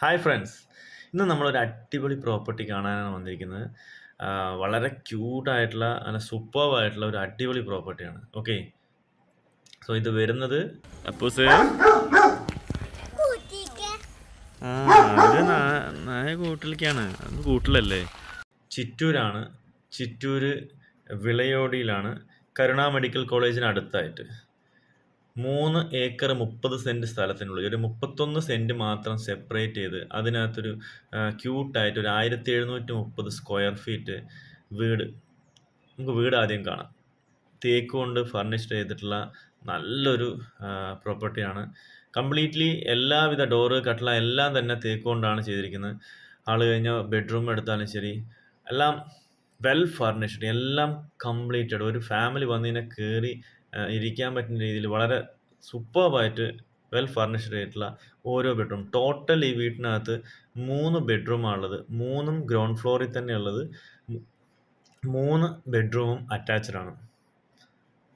Hi friends ഇന്ന് നമ്മളൊരു അടിപൊളി പ്രോപ്പർട്ടി കാണാനാണ് വന്നിരിക്കുന്നത്. വളരെ ക്യൂട്ടായിട്ടുള്ള നല്ല സൂപ്പർവായിട്ടുള്ള ഒരു അടിപൊളി പ്രോപ്പർട്ടിയാണ് ഓക്കെ സോ ഇത് വരുന്നത് അപ്പൂസ്. ആ നായ കൂട്ടിലേക്കാണ്. അത് കൂട്ടിലല്ലേ? ചിറ്റൂരാണ്. ചിറ്റൂര് വിളയോടിയിലാണ്. കരുണ മെഡിക്കൽ കോളേജിന് അടുത്തായിട്ട്. മൂന്ന് ഏക്കർ മുപ്പത് സെന്റ് സ്ഥലത്തിനുള്ളിൽ ഒരു മുപ്പത്തൊന്ന് സെന്റ് മാത്രം സെപ്പറേറ്റ് ചെയ്ത് അതിനകത്തൊരു ക്യൂട്ടായിട്ട് ഒരു ആയിരത്തി എഴുന്നൂറ്റി മുപ്പത് സ്ക്വയർ ഫീറ്റ് വീട്. നമുക്ക് വീട് ആദ്യം കാണാം. തേക്ക് കൊണ്ട് ഫർണിഷ്ഡ് ചെയ്തിട്ടുള്ള നല്ലൊരു പ്രോപ്പർട്ടിയാണ് കംപ്ലീറ്റ്ലി എല്ലാവിധ ഡോറ് കട്ടള എല്ലാം തന്നെ തേക്ക് കൊണ്ടാണ് ചെയ്തിരിക്കുന്നത്. ആൾ കഴിഞ്ഞ ബെഡ്റൂം എടുത്താലും ശരി. എല്ലാം വെൽ ഫർണിഷ്ഡ് എല്ലാം കംപ്ലീറ്റഡ് ഒരു ഫാമിലി വന്നതിനെ കയറി ഇരിക്കാൻ പറ്റുന്ന രീതിയിൽ വളരെ സൂപ്പർബായിട്ട് വെൽ ഫർണിഷ്ഡ് ആയിട്ടുള്ള ഓരോ ബെഡ്റൂം ടോട്ടൽ ഈ വീട്ടിനകത്ത് മൂന്ന് ബെഡ്റൂമാണുള്ളത് മൂന്നും ഗ്രൗണ്ട് ഫ്ലോറിൽ തന്നെയുള്ളത് മൂന്ന് ബെഡ്റൂമും അറ്റാച്ച്ഡ് ആണ്.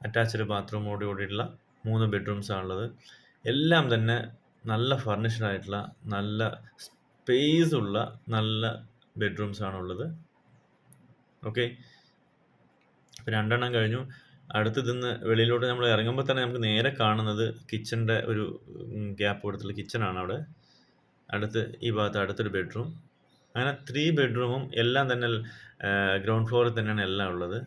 അറ്റാച്ച്ഡ് ബാത്റൂമോട് കൂടിയിട്ടുള്ള മൂന്ന് ബെഡ്റൂംസ് ആണുള്ളത്. എല്ലാം തന്നെ നല്ല ഫർണിഷ്ഡ് ആയിട്ടുള്ള നല്ല സ്പേസ് ഉള്ള നല്ല ബെഡ്റൂംസ് ആണുള്ളത്. ഓക്കെ രണ്ടെണ്ണം കഴിഞ്ഞു. അടുത്ത് ഇതിന്ന് വെളിയിലോട്ട് നമ്മൾ ഇറങ്ങുമ്പോൾ തന്നെ നമുക്ക് നേരെ കാണുന്നത് കിച്ചന്റെ ഒരു ഗ്യാപ്പ് കൊടുത്തുള്ള കിച്ചണാണ് അവിടെ. അടുത്ത് ഈ ഭാഗത്ത് അടുത്തൊരു ബെഡ്റൂം. അങ്ങനെ ത്രീ ബെഡ്റൂമും എല്ലാം തന്നെ ഗ്രൗണ്ട് ഫ്ലോറിൽ തന്നെയാണ് എല്ലാം ഉള്ളത്.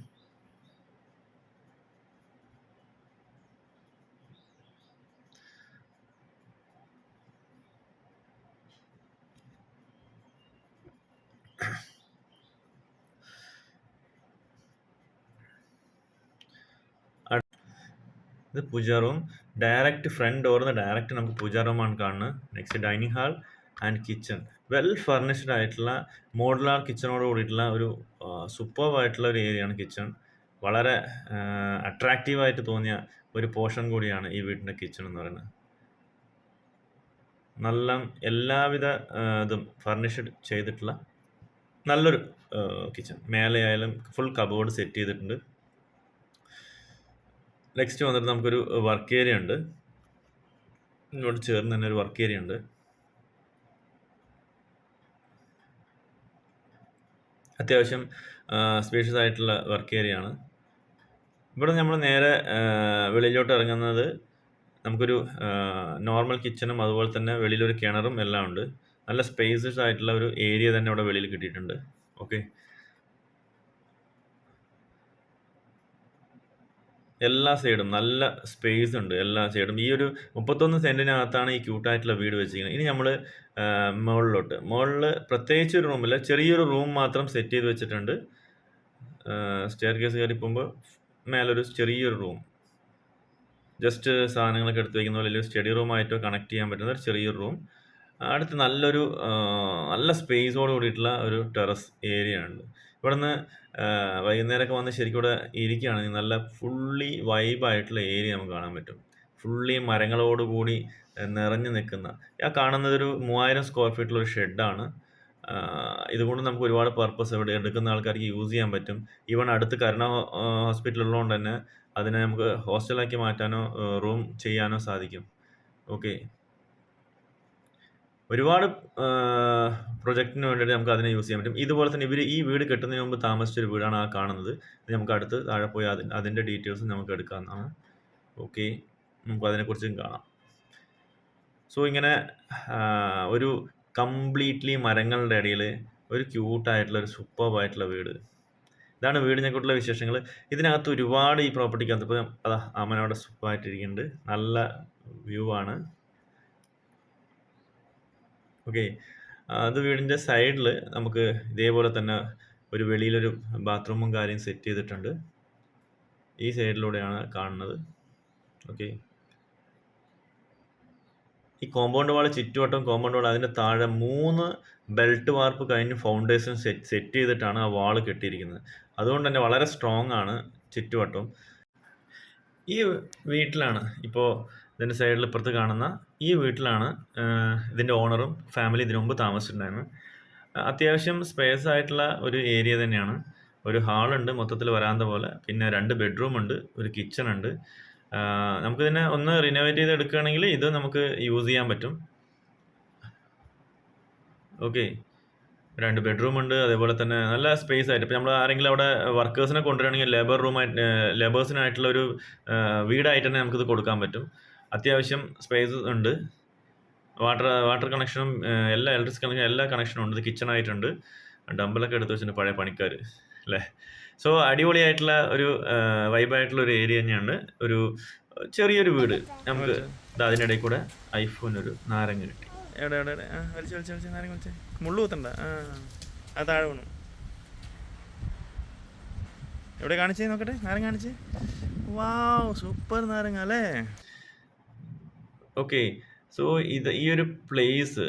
ഇത് പൂജ റൂം ഡയറക്റ്റ് ഫ്രണ്ട് ഡോറിന്ന് ഡയറക്റ്റ് നമുക്ക് പൂജ റൂമാണ് കാണുന്നത്. Next dining hall and kitchen well furnished ആയിട്ടുള്ള മോഡുലാർ കിച്ചണോട് കൂടിയിട്ടുള്ള ഒരു സൂപ്പർബ് ആയിട്ടുള്ള ഒരു ഏരിയയാണ് കിച്ചൺ വളരെ അട്രാക്റ്റീവായിട്ട് തോന്നിയ ഒരു പോർഷൻ കൂടിയാണ് ഈ വീടിന്റെ കിച്ചൺ എന്ന് പറയുന്നത്. നല്ല എല്ലാവിധ ഇതും ഫർണിഷ്ഡ് ചെയ്തിട്ടുള്ള നല്ലൊരു കിച്ചൺ മേലെ ആയാലും ഫുൾ കബോർഡ് സെറ്റ് ചെയ്തിട്ടുണ്ട്. നെക്സ്റ്റ് വന്നിട്ട് നമുക്കൊരു വർക്ക് ഏരിയ ഉണ്ട്. ഇതിനോട് ചേർന്ന് തന്നെ ഒരു വർക്ക് ഏരിയ ഉണ്ട്. അത്യാവശ്യം സ്പേഷ്യസ് ആയിട്ടുള്ള വർക്ക് ഏരിയ ആണ്. ഇവിടെ നമ്മൾ നേരെ വെളിയിലോട്ട് ഇറങ്ങുന്നത് നമുക്കൊരു നോർമൽ കിച്ചണും അതുപോലെ തന്നെ വെളിയിലൊരു കിണറും എല്ലാം ഉണ്ട്. നല്ല സ്പേസസ് ആയിട്ടുള്ള ഒരു ഏരിയ തന്നെ ഇവിടെ വെളിയിൽ കിട്ടിയിട്ടുണ്ട്. ഓക്കെ എല്ലാ സൈഡും നല്ല സ്പേസ് ഉണ്ട് എല്ലാ സൈഡും. ഈ ഒരു മുപ്പത്തൊന്ന് സെന്റിനകത്താണ് ഈ ക്യൂട്ടായിട്ടുള്ള വീട് വെച്ചിരിക്കുന്നത്. ഇനി നമ്മൾ മുകളിലോട്ട്. മുകളിൽ പ്രത്യേകിച്ച് ഒരു റൂമില്ല ചെറിയൊരു റൂം മാത്രം സെറ്റ് ചെയ്ത് വെച്ചിട്ടുണ്ട്. സ്റ്റെയർ കേസ് കയറി പോകുമ്പോൾ മേലൊരു ചെറിയൊരു റൂം ജസ്റ്റ് സാധനങ്ങളൊക്കെ എടുത്ത് വയ്ക്കുന്ന പോലെ ഒരു സ്റ്റഡി റൂമായിട്ടോ കണക്ട് ചെയ്യാൻ പറ്റുന്ന ഒരു ചെറിയൊരു റൂം അടുത്ത് നല്ലൊരു നല്ല സ്പേസോട് കൂടിയിട്ടുള്ള ഒരു ടെറസ് ഏരിയ ഉണ്ട്. ഇവിടുന്ന് വൈകുന്നേരമൊക്കെ വന്ന് ശരിക്കും ഇവിടെ ഇരിക്കുകയാണെങ്കിൽ നല്ല ഫുള്ളി വൈബായിട്ടുള്ള ഏരിയ നമുക്ക് കാണാൻ പറ്റും. ഫുള്ളി മരങ്ങളോട് കൂടി നിറഞ്ഞു നിൽക്കുന്ന. ആ കാണുന്നതൊരു മൂവായിരം സ്ക്വയർ ഫീറ്റുള്ള ഒരു ഷെഡാണ് ഇതുകൊണ്ട് നമുക്ക് ഒരുപാട് പർപ്പസ് ഇവിടെ എടുക്കുന്ന ആൾക്കാർക്ക് യൂസ് ചെയ്യാൻ പറ്റും. ഈവൺ അടുത്ത് കരുണ ഹോസ്പിറ്റൽ ഉള്ളതുകൊണ്ട് തന്നെ അതിനെ നമുക്ക് ഹോസ്റ്റലാക്കി മാറ്റാനോ റൂം ചെയ്യാനോ സാധിക്കും. ഓക്കെ ഒരുപാട് പ്രൊജക്റ്റിന് വേണ്ടിയിട്ട് നമുക്ക് അതിനെ യൂസ് ചെയ്യാൻ പറ്റും. ഇതുപോലെ തന്നെ ഇവർ ഈ വീട് കെട്ടുന്നതിന് മുമ്പ് താമസിച്ചൊരു വീടാണ് ആ കാണുന്നത്. നമുക്ക് അടുത്ത് താഴെ പോയി അതിന് അതിന്റെ ഡീറ്റെയിൽസ് നമുക്ക് എടുക്കാവുന്നതാണ് ഓക്കെ. നമുക്ക് അതിനെക്കുറിച്ചും കാണാം. സോ ഇങ്ങനെ ഒരു കംപ്ലീറ്റ്ലി മരങ്ങളുടെ ഇടയിൽ ഒരു ക്യൂട്ടായിട്ടുള്ള ഒരു സൂപ്പർബായിട്ടുള്ള വീട്. ഇതാണ് വീടിനെക്കുറിച്ചുള്ള വിശേഷങ്ങൾ ഇതിനകത്ത് ഒരുപാട് ഈ പ്രോപ്പർട്ടിക്കകത്ത് ഇപ്പോൾ അതാ അമ്മനോടെ സൂപ്പറായിട്ടിരിക്കുന്നുണ്ട്. നല്ല വ്യൂ ആണ് ഓക്കെ. അത് വീടിന്റെ സൈഡിൽ നമുക്ക് ഇതേപോലെ തന്നെ ഒരു വെളിയിലൊരു ബാത്റൂമും കാര്യം സെറ്റ് ചെയ്തിട്ടുണ്ട്. ഈ സൈഡിലൂടെയാണ് കാണുന്നത്. ഓക്കെ. ഈ കോമ്പൗണ്ട് വാൾ ചുറ്റുവട്ടം കോമ്പൗണ്ട് വാൾ അതിന്റെ താഴെ മൂന്ന് ബെൽറ്റ് വാർപ്പ് കഴിഞ്ഞ് ഫൗണ്ടേഷൻ സെറ്റ് സെറ്റ് ചെയ്തിട്ടാണ് ആ വാൾ കെട്ടിയിരിക്കുന്നത്. അതുകൊണ്ട് തന്നെ വളരെ സ്ട്രോങ് ആണ് ചുറ്റുവട്ടം ഈ വീട്ടിലാണ് ഇപ്പോൾ ഇതിന്റെ സൈഡിൽ ഇപ്പുറത്ത് കാണുന്ന ഈ വീട്ടിലാണ് ഇതിന്റെ ഓണറും ഫാമിലി ഇതിനു മുമ്പ് താമസിച്ചിട്ടുണ്ടായിരുന്നു അത്യാവശ്യം സ്പേസ് ആയിട്ടുള്ള ഒരു ഏരിയ തന്നെയാണ്. ഒരു ഹാളുണ്ട് മൊത്തത്തിൽ വരാന്ത പോലെ പിന്നെ രണ്ട് ബെഡ്റൂം ഉണ്ട് ഒരു കിച്ചൺ ഉണ്ട്. നമുക്ക് നമുക്കിതിനെ ഒന്ന് റിനോവേറ്റ് ചെയ്ത് എടുക്കുകയാണെങ്കിൽ ഇത് നമുക്ക് യൂസ് ചെയ്യാൻ പറ്റും. ഓക്കെ. 2 ബെഡ്റൂം ഉണ്ട്. അതേപോലെ തന്നെ നല്ല സ്പേസ് ആയിട്ട് ഇപ്പോൾ നമ്മൾ ആരെങ്കിലും അവിടെ വർക്കേഴ്സിനെ കൊണ്ടുവരികയാണെങ്കിൽ ലേബർ റൂമായിട്ട് ലേബേഴ്സിനായിട്ടുള്ള ഒരു വീടായിട്ട് തന്നെ നമുക്കിത് കൊടുക്കാൻ പറ്റും. അത്യാവശ്യം സ്പേസ് ഉണ്ട്. വാട്ടർ വാട്ടർ കണക്ഷനും എല്ലാ ഇലക്ട്രിക് കണക്ഷനും എല്ലാ കണക്ഷനും ഉണ്ട്. ഇത് കിച്ചൺ ആയിട്ടുണ്ട്. ഡംബലൊക്കെ എടുത്ത് വെച്ചിട്ടുണ്ട് പഴയ പണിക്കാർ അല്ലേ? സോ അടിപൊളിയായിട്ടുള്ള ഒരു വൈബായിട്ടുള്ള ഒരു ഏരിയ തന്നെയാണ്. ഒരു ചെറിയൊരു വീട്. നമുക്ക് അതിനിടയിൽ കൂടെ ഐഫോൺ ഒരു നാരങ്ങ കിട്ടി. എവിടെ എവിടെ എവിടെ ആ വലിച്ച് വലിച്ച് വലിച്ച് നാരങ്ങ വലിച്ച് മുള്ളു കുത്തണ്ട ആ അത് താഴെ വീണു എവിടെ കാണിച്ചേ നോക്കട്ടെ നാരങ്ങ കാണിച്ചേ വാവ് സൂപ്പർ നാരങ്ങ അല്ലേ ഓക്കെ. സോ ഇത് ഈ ഒരു പ്ലേസ്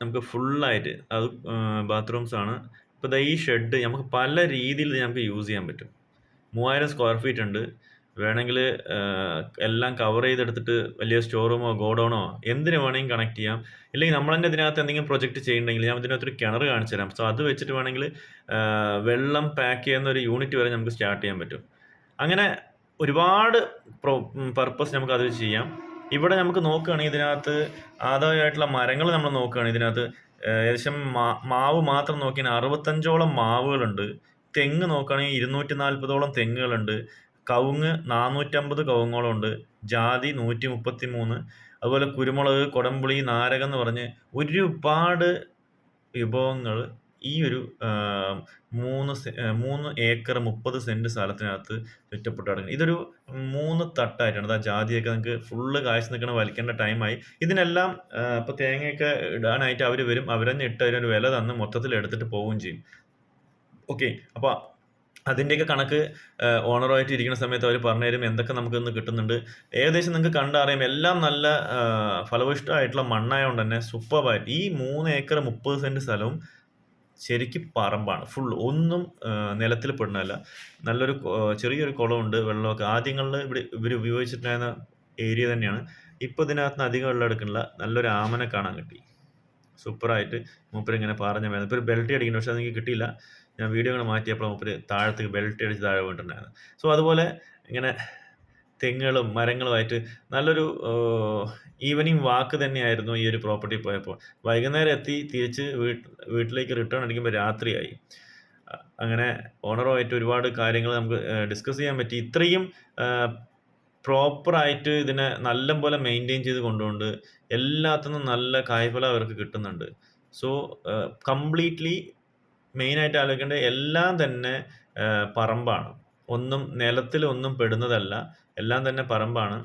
നമുക്ക് ഫുള്ളായിട്ട് അത് ബാത്റൂംസ് ആണ്. ഇപ്പോൾ ഈ ഷെഡ് നമുക്ക് പല രീതിയിൽ നമുക്ക് യൂസ് ചെയ്യാൻ പറ്റും. 3000 സ്ക്വയർ ഫീറ്റ് ഉണ്ട്. വേണമെങ്കിൽ ഏഹ്, എല്ലാം കവർ ചെയ്തെടുത്തിട്ട് വലിയ സ്റ്റോർ റൂമോ ഗോഡൗണോ എന്തിനു വേണമെങ്കിലും കണക്ട് ചെയ്യാം. ഇല്ലെങ്കിൽ നമ്മൾ തന്നെ ഇതിനകത്ത് എന്തെങ്കിലും പ്രൊജക്റ്റ് ചെയ്യുന്നുണ്ടെങ്കിൽ ഞാൻ ഇതിനകത്തൊരു കിണർ കാണിച്ചു തരാം. സോ അത് വെച്ചിട്ട് വേണമെങ്കിൽ വെള്ളം പാക്ക് ചെയ്യുന്ന ഒരു യൂണിറ്റ് വരെ നമുക്ക് സ്റ്റാർട്ട് ചെയ്യാൻ പറ്റും. അങ്ങനെ ഒരുപാട് പർപ്പസ് നമുക്ക് അത് ചെയ്യാം. ഇവിടെ നമുക്ക് നോക്കുകയാണെങ്കിൽ ഇതിനകത്ത് ആദായമായിട്ടുള്ള മരങ്ങൾ നമ്മൾ നോക്കുകയാണെങ്കിൽ ഇതിനകത്ത് ഏകദേശം മാവ് മാത്രം നോക്കിയാൽ 65ഓളം മാവുകളുണ്ട്. തെങ്ങ് നോക്കുകയാണെങ്കിൽ 240ഓളം തെങ്ങുകളുണ്ട്. കവുങ്ങ് 450 കവുങ്ങോളം ഉണ്ട്. ജാതി 133 അതുപോലെ കുരുമുളക്, കൊടംപുളി, നാരകം എന്ന് പറഞ്ഞ് ഒരുപാട് വിഭവങ്ങൾ ഈ ഒരു ഏഹ്, 3 സെ 3 ഏക്കർ 30 സെന്റ് സ്ഥലത്തിനകത്ത് ചുറ്റപ്പെട്ട് കിടക്കുന്നത് ഇതൊരു മൂന്ന് തട്ടായിട്ടാണ്. അതാ ജാതിയൊക്കെ നിങ്ങൾക്ക് ഫുള്ള് കാഴ്ച നിൽക്കണ വലിക്കേണ്ട ടൈമായി. ഇതിനെല്ലാം ഇപ്പോൾ ഇപ്പൊ തേങ്ങയൊക്കെ ഇടാനായിട്ട് അവർ വരും. അവരെന്നെ ഇട്ട് അതിനൊരു വില തന്ന് മൊത്തത്തിൽ എടുത്തിട്ട് പോവുകയും ചെയ്യും. ഓക്കെ. അപ്പൊ അതിന്റെയൊക്കെ കണക്ക് ഓണറായിട്ട് ഇരിക്കുന്ന സമയത്ത് അവർ പറഞ്ഞുതരും എന്തൊക്കെ നമുക്കിന്ന് കിട്ടുന്നുണ്ട്. ഏകദേശം നിങ്ങൾക്ക് കണ്ടറിയാം എല്ലാം നല്ല ഏഹ്, ഫലഭൂയിഷ്ഠമായിട്ടുള്ള മണ്ണായതുകൊണ്ട് തന്നെ സൂപ്പർബായിട്ട് ഈ മൂന്ന് ഏക്കർ മുപ്പത് സെന്റ് സ്ഥലവും ശരിക്കും പറമ്പാണ്. ഫുൾ ഒന്നും നിലത്തിൽ പെടുന്നതല്ല. നല്ലൊരു ചെറിയൊരു കുളമുണ്ട്. വെള്ളമൊക്കെ ആദ്യങ്ങളിൽ ഇവിടെ ഇവർ ഉപയോഗിച്ചിട്ടുണ്ടായിരുന്ന ഏരിയ തന്നെയാണ്. ഇപ്പോൾ ഇതിനകത്ത് നിന്ന് അധികം വെള്ളം എടുക്കുന്നില്ല നല്ലൊരു ആമനെ കാണാൻ കിട്ടി. സൂപ്പറായിട്ട് മൂപ്പര് ഇങ്ങനെ പറഞ്ഞ മേലെ ഇപ്പൊ ബെൽറ്റ് അടിക്കുന്നു പക്ഷെ അതെനിക്ക് കിട്ടിയില്ല. ഞാൻ വീഡിയോ ഇങ്ങനെ മാറ്റിയപ്പോൾ മൂപ്പര് താഴത്തേക്ക് ബെൽറ്റ് അടിച്ച് താഴെ വീണിട്ടുണ്ടായിരുന്നു. സോ അതുപോലെ ഇങ്ങനെ തെങ്ങുകളും മരങ്ങളുമായിട്ട് നല്ലൊരു ഈവനിങ് വാക്ക് തന്നെയായിരുന്നു ഈ ഒരു പ്രോപ്പർട്ടി പോയപ്പോൾ. വൈകുന്നേരം എത്തി തിരിച്ച് വീട്ട് വീട്ടിലേക്ക് റിട്ടേൺ അടിക്കുമ്പോൾ രാത്രിയായി. അങ്ങനെ ഓണറുമായിട്ട് ഒരുപാട് കാര്യങ്ങൾ നമുക്ക് ഡിസ്കസ് ചെയ്യാൻ പറ്റി. ഇത്രയും പ്രോപ്പറായിട്ട് ഇതിനെ നല്ലപോലെ മെയിന്റെയിൻ ചെയ്ത് കൊണ്ടുകൊണ്ട് എല്ലാത്തിനും നല്ല കായ്ഫലം അവർക്ക് കിട്ടുന്നുണ്ട്. സോ കംപ്ലീറ്റ്ലി മെയിനായിട്ട് ആലോചിക്കേണ്ടത് എല്ലാം തന്നെ പറമ്പാണ്. ഒന്നും നിലത്തിൽ ഒന്നും പെടുന്നതല്ല. എല്ലാം തന്നെ പറമ്പാണ്.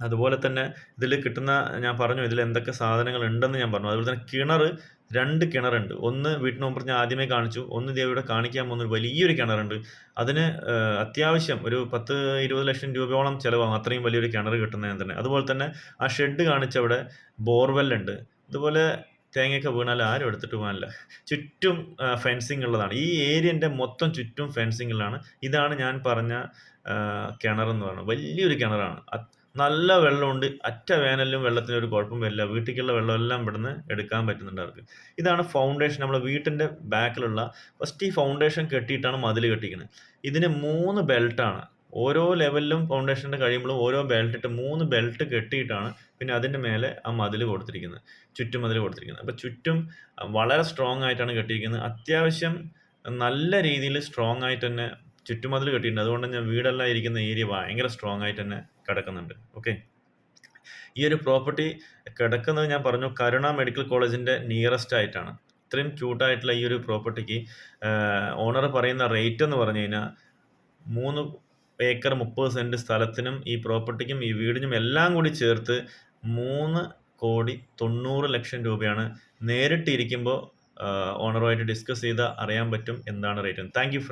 അതുപോലെ തന്നെ ഇതിൽ കിട്ടുന്ന ഞാൻ പറഞ്ഞു ഇതിൽ എന്തൊക്കെ സാധനങ്ങൾ ഉണ്ടെന്ന് ഞാൻ പറഞ്ഞു. അതുപോലെ തന്നെ കിണറ് 2 കിണറുണ്ട്. ഒന്ന് വീട്ടിന് മുമ്പ് ഞാൻ ആദ്യമേ കാണിച്ചു. ഒന്ന് ദേവിയുടെ കാണിക്കാൻ പോകുന്ന വലിയൊരു കിണറുണ്ട്. അതിന് അത്യാവശ്യം ഒരു 10, 20 ലക്ഷം രൂപയോളം ചിലവാകും അത്രയും വലിയൊരു കിണർ കിട്ടുന്നതിന് തന്നെ. അതുപോലെ തന്നെ ആ ഷെഡ് കാണിച്ചവിടെ ബോർവെല്ലുണ്ട്. ഇതുപോലെ തേങ്ങയൊക്കെ വീണാൽ ആരും എടുത്തിട്ട് പോകാനില്ല. ചുറ്റും ഫെൻസിങ് ഉള്ളതാണ്. ഈ ഏരിയന്റെ മൊത്തം ചുറ്റും ഫെൻസിങ്ങിലാണ് ഇതാണ് ഞാൻ പറഞ്ഞ കിണർ എന്ന് പറയുന്നത്. വലിയൊരു കിണറാണ്. നല്ല വെള്ളമുണ്ട്. അറ്റ വേനലിലും വെള്ളത്തിന് ഒരു കുഴപ്പം വരില്ല. വീട്ടിലേക്കുള്ള വെള്ളമെല്ലാം ഇവിടുന്ന് എടുക്കാൻ പറ്റുന്നുണ്ട് അവർക്ക്. ഇതാണ് ഫൗണ്ടേഷൻ നമ്മുടെ വീട്ടിന്റെ ബാക്കിലുള്ള ഫസ്റ്റ് ഈ ഫൗണ്ടേഷൻ കെട്ടിയിട്ടാണ് മതിൽ കെട്ടിക്കുന്നത് ഇതിന് മൂന്ന് ബെൽറ്റാണ്. ഓരോ ലെവലിലും ഫൗണ്ടേഷന്റെ കഴിയുമ്പോഴും ഓരോ ബെൽറ്റ് ഇട്ട് മൂന്ന് ബെൽറ്റ് കെട്ടിയിട്ടാണ് പിന്നെ അതിന്റെ മേലെ ആ മതിൽ കൊടുത്തിരിക്കുന്നത്. ചുറ്റും മതിൽ കൊടുത്തിരിക്കുന്നത്. അപ്പോൾ ചുറ്റും വളരെ സ്ട്രോങ് ആയിട്ടാണ് കെട്ടിയിരിക്കുന്നത്. അത്യാവശ്യം നല്ല രീതിയിൽ സ്ട്രോങ് ആയിട്ട് തന്നെ ചുറ്റുമതിൽ കെട്ടിയിട്ടുണ്ട്. അതുകൊണ്ട് തന്നെ വീടെല്ലാം ഇരിക്കുന്ന ഏരിയ ഭയങ്കര സ്ട്രോങ് ആയിട്ട് തന്നെ കിടക്കുന്നുണ്ട്. ഓക്കെ. ഈ ഒരു പ്രോപ്പർട്ടി കിടക്കുന്നത് ഞാൻ പറഞ്ഞു കരുണ മെഡിക്കൽ കോളേജിന്റെ നിയറസ്റ്റ് ആയിട്ടാണ്. ഇത്രയും ക്യൂട്ടായിട്ടുള്ള ഈ ഒരു പ്രോപ്പർട്ടിക്ക് ഓണർ പറയുന്ന റേറ്റ് എന്ന് പറഞ്ഞു കഴിഞ്ഞാൽ മൂന്ന് ഏക്കർ 30 സെന്റ് സ്ഥലത്തിനും ഈ പ്രോപ്പർട്ടിക്കും ഈ വീടിനും എല്ലാം കൂടി ചേർത്ത് മൂന്ന് കോടി തൊണ്ണൂറ് ലക്ഷം രൂപയാണ് നേരിട്ടിരിക്കുമ്പോൾ ഓണറുമായിട്ട് ഡിസ്കസ് ചെയ്താൽ അറിയാൻ പറ്റും എന്താണ് റേറ്റ്. Thank you.